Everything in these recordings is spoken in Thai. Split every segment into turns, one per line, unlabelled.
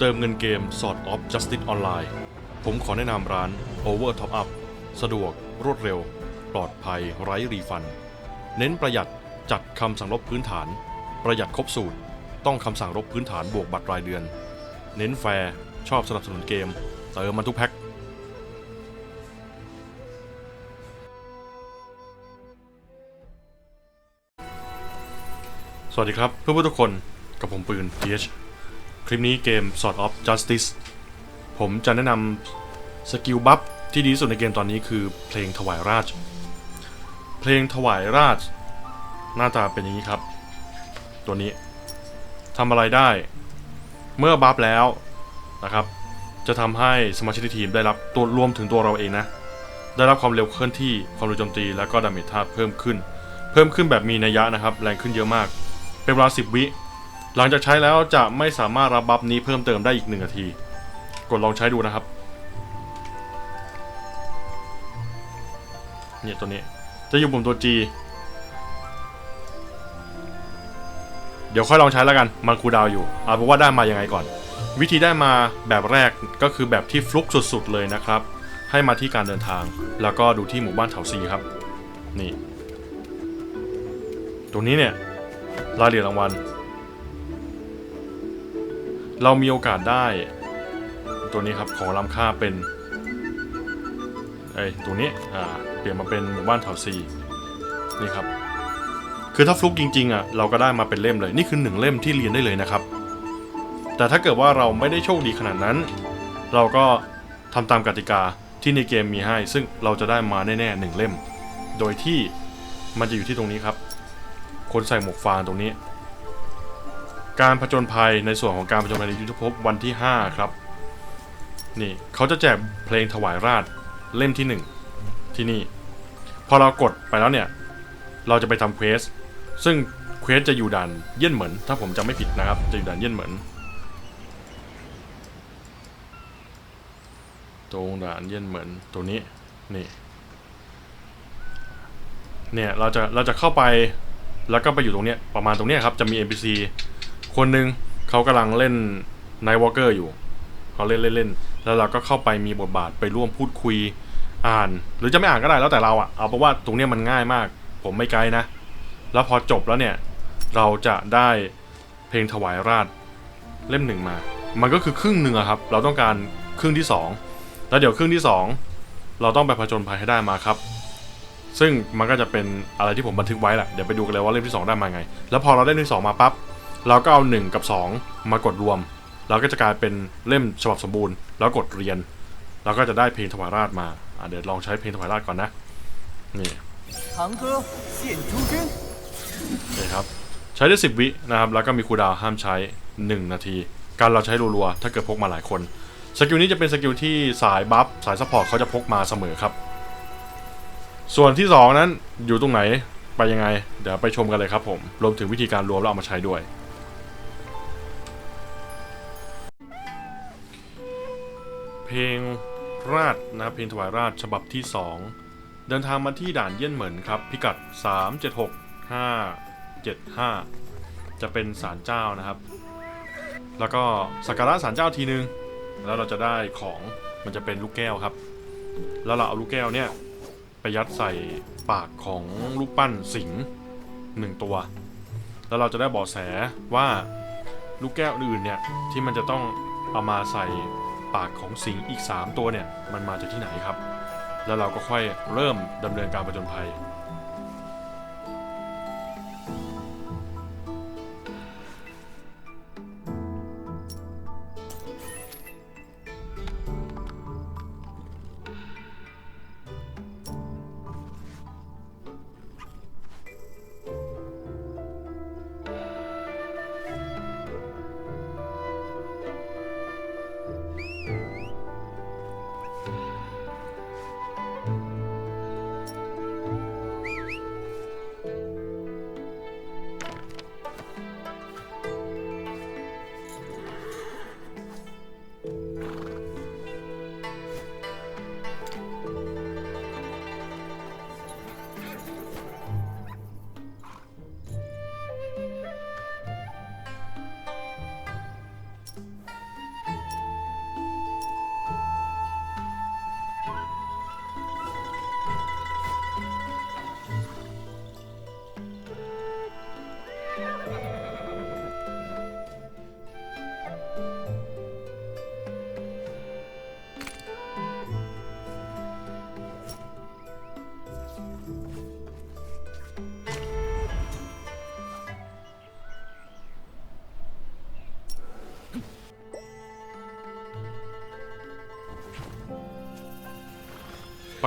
เติมเงินเกม Sword of Justice Online ผมขอแนะนำร้าน Over Top Up สะดวก รวดเร็ว ปลอดภัย ไร้รีฟัน เน้นประหยัดจัดคำสั่งลบพื้นฐาน ประหยัดครบสูตร ต้องคำสั่งลบพื้นฐานบวกบัตรรายเดือน เน้นแฟร์ชอบสนับสนุนเกม เติมมันทุกแพ็คสวัสดีครับเพื่อนๆทุกคนกับผมปืน TH คลิปนี้เกม Sword of Justice ผมจะแนะนำสกิลบัฟที่ดีที่สุดในเกมตอนนี้คือเพลงถวายราช เพลงถวายราช หน้าตาเป็นอย่างนี้ครับ ตัวนี้ทำอะไรได้ เมื่อบัฟแล้วนะครับ จะทำให้สมาชิกทีมได้รับตัวรวมถึงตัวเราเองนะ ได้รับความเร็วเคลื่อนที่ความเร็วโจมตี และก็ดาเมจธาตุเพิ่มขึ้น เพิ่มขึ้นแบบมีนัยยะนะครับ แรงขึ้นเยอะมาก เป็นเวลา 10 วิ หลังจากใช้แล้วจะไม่สามารถรับบัฟนี้เพิ่มเติมได้อีก1นาที กดลองใช้ดูนะครับ เนี่ยตัวนี้ จะอยู่ปุ่มตัว G เดี๋ยวค่อยลองใช้แล้วกัน มันคูดาวอยู่ เอาเป็นว่าได้มายังไงก่อน วิธีได้มาแบบแรกก็คือแบบที่ฟลุกสุดๆเลยนะครับ ให้มาที่การเดินทาง แล้วก็ดูที่หมู่บ้านเถาซีครับ นี่ ตรงนี้เนี่ยรายละเอียดรางวัล เรามีโอกาสได้ ตัวนี้ครับของล้ำค่าเป็นไอ้ตัวนี้อ่าเปลี่ยนมาเป็นหมู่บ้านเถาซีนี่ครับคือถ้าฟลุกจริงๆอะเราก็ได้มาเป็นเล่มเลยนี่คือหนึ่งเล่มที่เรียนได้เลยนะครับ แต่ถ้าเกิดว่าเราไม่ได้โชคดีขนาดนั้น เราก็ทำตามกติกาที่ในเกมมีให้ ซึ่งเราจะได้มาแน่ๆหนึ่งเล่ม โดยที่มันจะอยู่ที่ตรงนี้ครับ คนใส่หมวกฟางตรงนี้ การผจญภัยในส่วนของการผจญภัยในยุทธภพวันที่ 5 ครับ นี่เขาจะแจกเพลงถวายราชเล่มที่ 1 ที่นี่ พอเรากดไปแล้วเนี่ย เราจะไปทำเควส ซึ่งเควสจะอยู่ด่านเยี่ยนเหมือน ถ้าผมจำไม่ผิดนะครับ จะอยู่ด่านเยี่ยนเหมือน ตรงด่านเยี่ยนเหมือนตัวนี้ นี่ เนี่ย เราจะ เราจะเข้าไป แล้วก็ไปอยู่ตรงเนี้ย ประมาณตรงเนี้ยครับ จะมี NPC คนหนึ่งเขากำลังเล่น Night Walker อยู่เขาเล่นเล่นเล่นแล้วเราก็เข้าไปมีบทบาทไปร่วมพูดคุยอ่าน หรือจะไม่อ่านก็ได้แล้วแต่เราอะเอาเป็นว่าตรงนี้มันง่ายมาก ผมไม่ไกลนะ แล้วพอจบแล้วเนี่ย เราจะได้เพลงถวายราชเล่มหนึ่งมา มันก็คือครึ่งหนึ่งอะครับ เราต้องการครึ่งที่สองแล้วเดี๋ยวครึ่งที่สองเราต้องไปผจญภัยให้ได้มาครับ ซึ่งมันก็จะเป็นอะไรที่ผมบันทึกไว้แหละเดี๋ยวไปดูกันเลยว่าเล่มที่ 2 ได้มาไง แล้วพอเราได้เล่มที่2มาปั๊บ เราก็เอา 1 กับ 2 มากดรวม เราก็จะกลายเป็นเล่มฉบับสมบูรณ์ แล้วกดเรียน เราก็จะได้เพลงถวายราชมาเดี๋ยวลองใช้เพลงถวายราชก่อนนะ นี่นี่ครับ ใช้ได้ 10 วินะครับ แล้วก็มีครูดาวห้ามใช้ 1 นาที การเราใช้รัวๆ ถ้าเกิดพกมาหลายคน สกิลนี้จะเป็นสกิลที่สายบัฟสายซัพพอร์ตเขาจะพกมาเสมอครับ ส่วนที่ 2 นั้นอยู่ตรงไหนไปยังไง เดี๋ยวไปชมกันเลยครับผม รวมถึงวิธีการรวมแล้วเอามาใช้ด้วย เพลงราชนะเพลงถวายราชฉบับที่ 2 เดินทางมาที่ด่านเยี่ยนเหมินครับ พิกัด 376575 จะเป็นศาลเจ้านะครับ แล้วก็สักการะศาลเจ้าทีนึง แล้วเราจะได้ของมันจะเป็นลูกแก้วครับ แล้วเราเอาลูกแก้วเนี่ยไปยัดใส่ปากของลูกปั้นสิงหนึ่งตัว แล้วเราจะได้เบาะแสว่าลูกแก้วอื่นเนี่ยที่มันจะต้องเอามาใส่ ปากของสิงห์อีก 3 ตัวเนี่ยมันมาจากที่ไหนครับ แล้วเราก็ค่อยเริ่มดำเนินการประจนภัย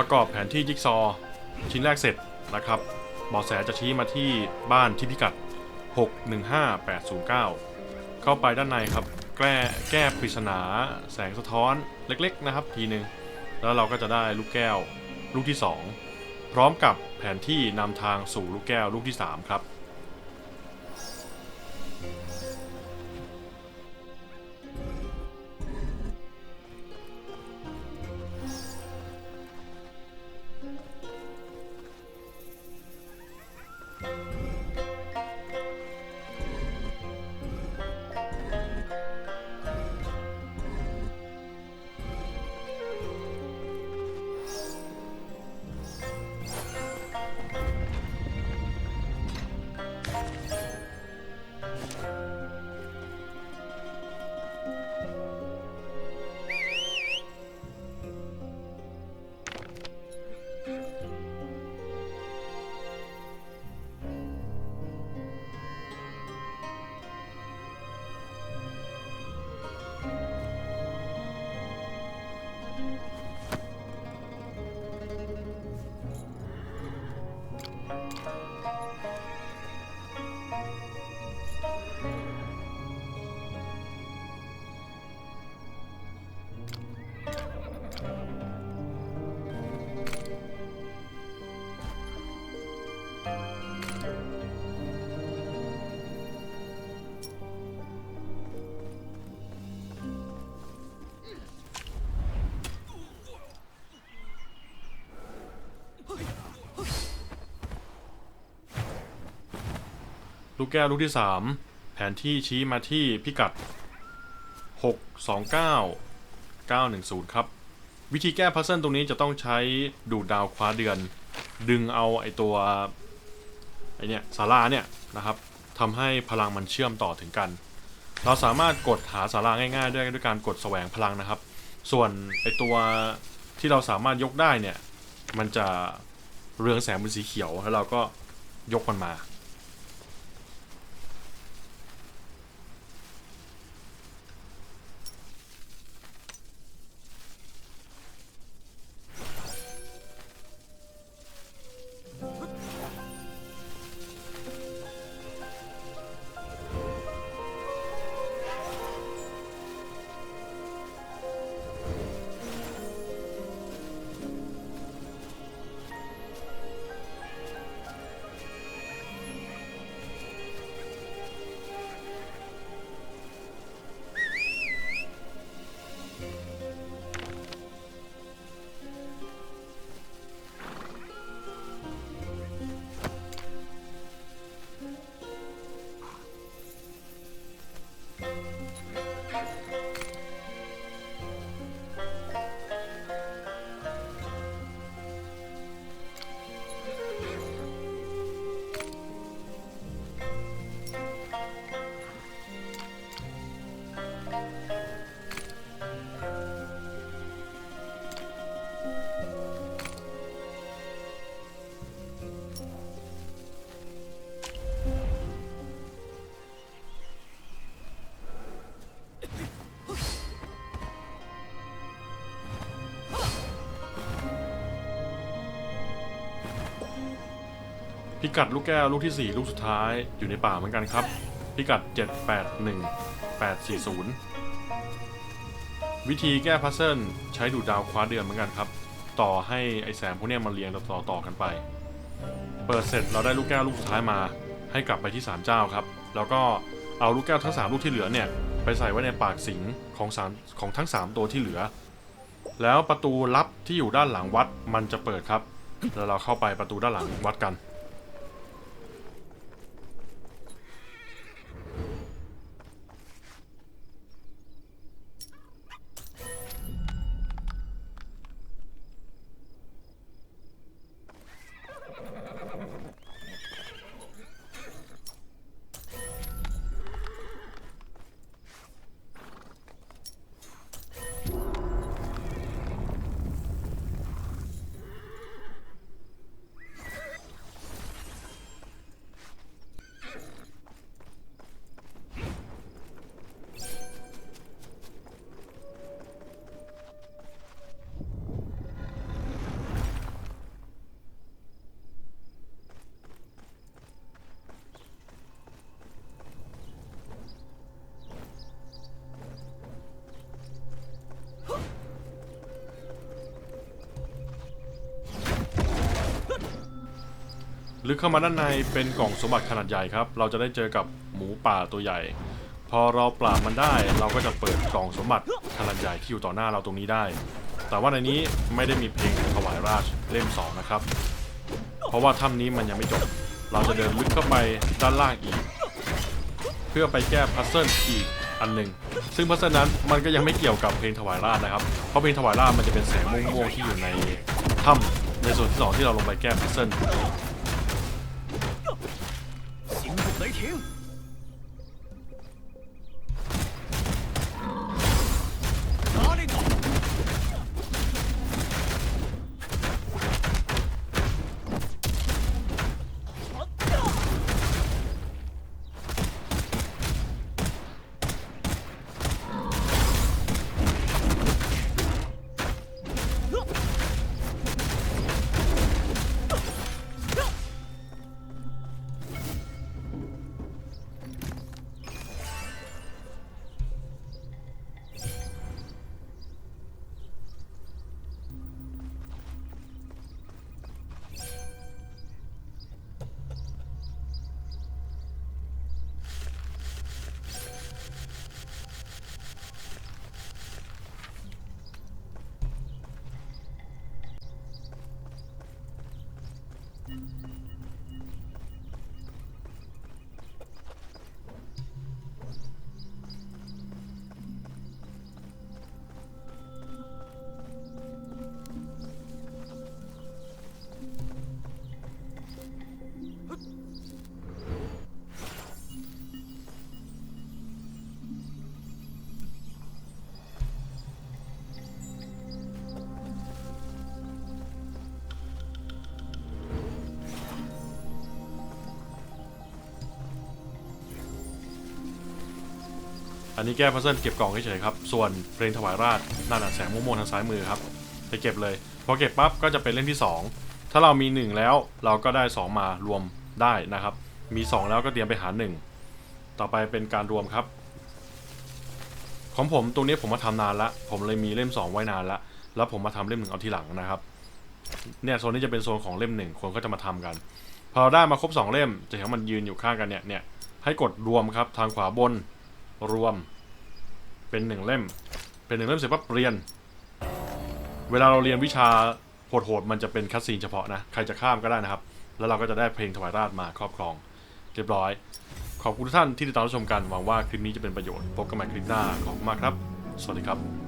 ประกอบแผนที่จิ๊กซอชิ้นแรกเสร็จนะครับเบาแสจะชี้มาที่บ้านที่พิกัด 615809 เข้าไปด้านในครับ แก้แก้ปริศนาแสงสะท้อนเล็กๆนะครับทีหนึ่งแล้วเราก็จะได้ลูกแก้วลูกที่ 2 พร้อมกับแผนที่นำทางสู่ลูกแก้วลูกที่ 3 ครับ ลูกแก้วลูกที่3แผนที่ชี้มาที่พิกัด 629 910 ครับ วิธีแก้พัซเซิลตรงนี้จะต้องใช้ดูดดาวคว้าเดือน ดึงเอาไอตัวไอเนี่ยสาราเนี่ยนะครับทำให้พลังมันเชื่อมต่อถึงกัน เราสามารถกดหาสาราง่ายๆ ด้วยด้วยการกดแสวงพลังนะครับ ส่วนไอตัวที่เราสามารถยกได้เนี่ยมันจะเรืองแสงเป็นสีเขียวแล้วเราก็ยกมันมา พิกัดลูกแก้วลูกที่ 4 ลูกสุดท้ายอยู่ในป่าเหมือนกันครับ พิกัด 781840 วิธีแก้พัซเซิลใช้ดูดดาวคว้าเดือนเหมือนกันครับ ต่อให้ไอแสงพวกนี้มันเรียงต่อต่อกันไป เปิดเสร็จเราได้ลูกแก้วลูกสุดท้ายมา ให้กลับไปที่ศาลเจ้าครับ แล้วก็เอาลูกแก้วทั้ง 3 ลูกที่เหลือเนี่ยไปใส่ไว้ในปากสิงของสามของทั้ง 3 ตัวที่เหลือ แล้วประตูลับที่อยู่ด้านหลังวัดมันจะเปิดครับแล้วเราเข้าไปประตูด้านหลังวัดกัน ลึกเข้ามาด้านในเป็นกล่องสมบัติขนาดใหญ่ครับ เราจะได้เจอกับหมูป่าตัวใหญ่ พอเราปราบมันได้ เราก็จะเปิดกล่องสมบัติขนาดใหญ่ที่อยู่ต่อหน้าเราตรงนี้ได้ แต่ว่าในนี้ไม่ได้มีเพลงถวายราชเล่มสองนะครับ เพราะว่าถ้ำนี้มันยังไม่จบ เราจะเดินลึกเข้าไปด้านล่างอีก เพื่อไปแก้พัซเซิลอีกอันหนึ่งซึ่งพัซเซิลนั้นมันก็ยังไม่เกี่ยวกับเพลงถวายราชนะครับ เพราะเพลงถวายราชมันจะเป็นแสงม่วงๆที่อยู่ในถ้ำในส่วนที่สองที่เราลงไปแก้พัซเซิล อันนี้แก้พัซเซิลเก็บกล่องเฉยๆครับ ส่วนเพลงถวายราชนั่นน่ะแสงม่วงๆทางซ้ายมือครับไปเก็บเลย พอเก็บปั๊บก็จะเป็นเล่มที่ 2 ถ้าเรามี 1 แล้วเราก็ได้ 2 มารวมได้นะครับ มี 2 แล้วก็เตรียมไปหา 1 ต่อไปเป็นการรวมครับ ของผมตรงนี้ผมมาทำนานละ ผมเลยมีเล่ม 2 ไว้นานละ แล้วผมมาทำเล่มหนึ่งเอาทีหลังนะครับ เนี่ยโซนนี้จะเป็นโซนของเล่มหนึ่งคนก็จะมาทำกัน พอเราได้มาครบ 2 เล่มจะเห็นว่ามันยืนอยู่ข้างกันเนี่ยเนี่ยให้กดรวมครับทางขวาบน รวม เป็นหนึ่งเล่ม เป็นหนึ่งเล่มเสร็จปั๊บเรียน เวลาเราเรียนวิชาโหดๆมันจะเป็นคัดซีนเฉพาะนะ ใครจะข้ามก็ได้นะครับ แล้วเราก็จะได้เพลงถวายราชมาครอบครอง เรียบร้อย ขอบคุณทุกท่านที่ติดตามรับชมกันหวังว่าคลิปนี้จะเป็นประโยชน์พบกันใหม่คลิปหน้าขอบคุณมากครับ สวัสดีครับ